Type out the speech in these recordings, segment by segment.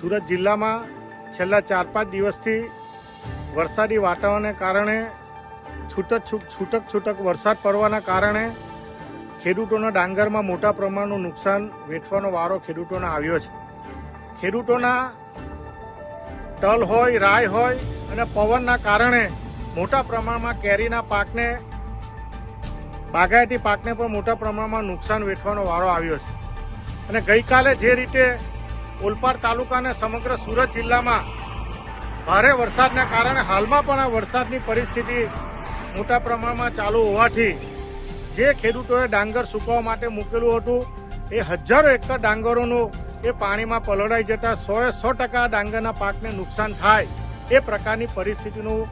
સુરત જિલ્લામાં છેલ્લા ચાર પાંચ દિવસથી વરસાદી વાતાવરણને કારણે છૂટક છૂટ છૂટક છૂટક વરસાદ પડવાના કારણે ખેડૂતોના ડાંગરમાં મોટા પ્રમાણનું નુકસાન વેઠવાનો વારો ખેડૂતોને આવ્યો છે. ખેડૂતોના તલ હોય રાય હોય અને પવનના કારણે મોટા પ્રમાણમાં કેરીના પાકને, બાગાયતી પાકને પણ મોટા પ્રમાણમાં નુકસાન વેઠવાનો વારો આવ્યો છે. અને ગઈકાલે જે રીતે ઓલપાડ તાલુકા અને સમગ્ર સુરત જિલ્લામાં ભારે વરસાદના કારણે હાલમાં પણ આ વરસાદની પરિસ્થિતિ મોટા પ્રમાણમાં ચાલુ હોવાથી જે ખેડૂતોએ ડાંગર સૂકવવા માટે મૂકેલું હતું, એ હજારો એકર ડાંગરોનું એ પાણીમાં પલળાઈ જતા સોએ સો ટકા ડાંગરના પાકને નુકસાન થાય એ પ્રકારની પરિસ્થિતિનું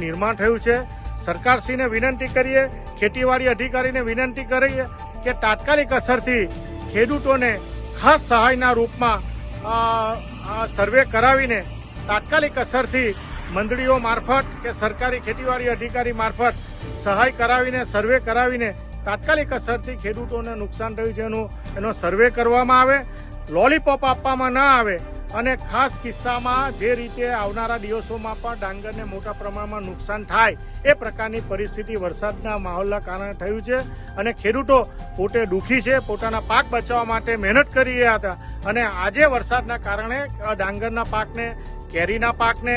નિર્માણ થયું છે. સરકારશ્રીને વિનંતી કરીએ, ખેતીવાડી અધિકારીને વિનંતી કરીએ કે તાત્કાલિક અસરથી ખેડૂતોને ખાસ સહાયના રૂપમાં સર્વે કરાવીને તાત્કાલિક અસરથી મંડળીઓ મારફત કે સરકારી ખેતીવાડી અધિકારી મારફત સહાય કરાવીને, સર્વે કરાવીને તાત્કાલિક અસરથી ખેડૂતોને નુકસાન થયું છે એનો સર્વે કરવામાં આવે. લોલીપોપ આપવામાં ના આવે. અને ખાસ કિસ્સામાં જે રીતે આવનારા દિવસોમાં પણ ડાંગરને મોટા પ્રમાણમાં નુકસાન થાય એ પ્રકારની પરિસ્થિતિ વરસાદના માહોલના કારણે થયું છે અને ખેડૂતો પોતે દુઃખી છે, પોતાના પાક બચાવવા માટે મહેનત કરી રહ્યા હતા અને આજે વરસાદના કારણે ડાંગરના પાકને, કેરીના પાકને